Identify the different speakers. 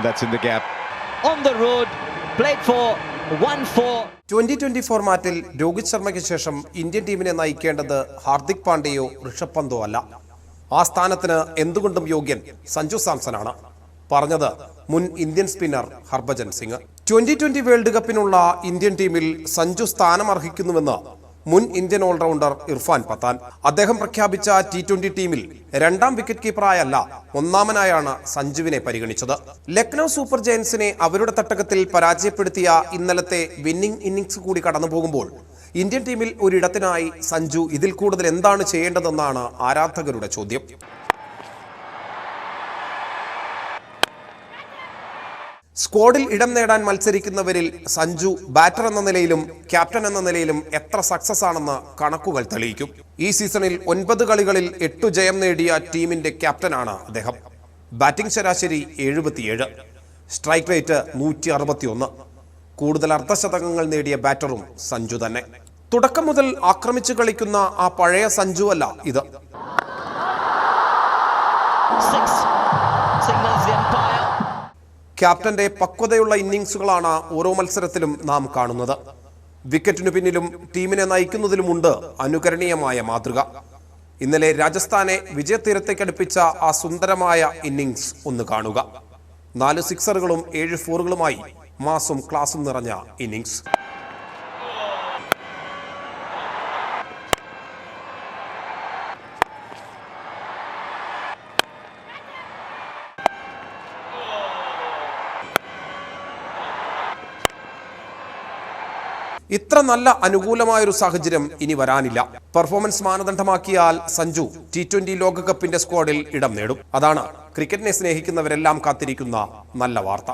Speaker 1: That's in the gap.
Speaker 2: on the road, played for 1 4.
Speaker 3: Twenty twenty ഫോർമാറ്റിൽ രോഹിത് ശർമ്മയ്ക്ക് ശേഷം Indian ടീമിനെ നയിക്കേണ്ടത് ഹാർദിക് പാണ്ഡ്യയോ ഋഷഭ് പന്തോ അല്ല ആ സ്ഥാനത്തിന് എന്തുകൊണ്ടും യോഗ്യൻ സഞ്ജു സാംസനാണ് പറഞ്ഞത് മുൻ Indian spinner Harbhajan Singh twenty twenty world കപ്പിനുള്ള Indian ടീമിൽ സഞ്ജു സ്ഥാനമർഹിക്കുന്നുവെന്ന് മുൻ ഇന്ത്യൻ ഓൾറൗണ്ടർ ഇർഫാൻ പത്താൻ. അദ്ദേഹം പ്രഖ്യാപിച്ച ടി ട്വന്റി ടീമിൽ രണ്ടാം വിക്കറ്റ് കീപ്പറായല്ല ഒന്നാമനായാണ് സഞ്ജുവിനെ പരിഗണിച്ചത്. ലക്നൌ സൂപ്പർ ജയൻസിനെ അവരുടെ തട്ടകത്തിൽ പരാജയപ്പെടുത്തിയ ഇന്നലത്തെ വിന്നിംഗ് ഇന്നിംഗ്സ് കൂടി കടന്നു പോകുമ്പോൾ ഇന്ത്യൻ ടീമിൽ ഒരിടത്തിനായി സഞ്ജു ഇതിൽ കൂടുതൽ എന്താണ് ചെയ്യേണ്ടതെന്നാണ് ആരാധകരുടെ ചോദ്യം. സ്ക്വാഡിൽ ഇടം നേടാൻ മത്സരിക്കുന്നവരിൽ സഞ്ജു ബാറ്റർ എന്ന നിലയിലും ക്യാപ്റ്റൻ എന്ന നിലയിലും എത്ര സക്സസ് ആണെന്ന് കണക്കുകൾ തെളിയിക്കും. ഈ സീസണിൽ ഒൻപത് കളികളിൽ എട്ടു ജയം നേടിയ ടീമിന്റെ ക്യാപ്റ്റനാണ് അദ്ദേഹം. ബാറ്റിംഗ് ശരാശരി എഴുപത്തിയേഴ്. സ്ട്രൈക്ക് റേറ്റ് നൂറ്റി അറുപത്തിയൊന്ന് കൂടുതൽ അർദ്ധശതകങ്ങൾ നേടിയ ബാറ്ററും സഞ്ജു തന്നെ. തുടക്കം മുതൽ ആക്രമിച്ചു കളിക്കുന്ന ആ പഴയ സഞ്ജു അല്ല ഇത്. ക്യാപ്റ്റന്റെ പക്വതയുള്ള ഇന്നിങ്സുകളാണ് ഓരോ മത്സരത്തിലും നാം കാണുന്നത്. വിക്കറ്റിനു പിന്നിലും ടീമിനെ നയിക്കുന്നതിലുമുണ്ട് അനുകരണീയമായ മാതൃക. ഇന്നലെ രാജസ്ഥാനെ വിജയതീരത്തേക്കടുപ്പിച്ച ആ സുന്ദരമായ ഇന്നിങ്സ് ഒന്ന് കാണുക. നാല് സിക്സറുകളും ഏഴ് ഫോറുകളുമായി മാസും ക്ലാസും നിറഞ്ഞ ഇന്നിംഗ്സ്. ഇത്ര നല്ല അനുകൂലമായൊരു സാഹചര്യം ഇനി വരാനില്ല. പെർഫോമൻസ് മാനദണ്ഡമാക്കിയാൽ സഞ്ജു ടി ട്വന്റി ലോകകപ്പിന്റെ സ്ക്വാഡിൽ ഇടം നേടും. അതാണ് ക്രിക്കറ്റിനെ സ്നേഹിക്കുന്നവരെല്ലാം കാത്തിരിക്കുന്ന നല്ല വാർത്ത.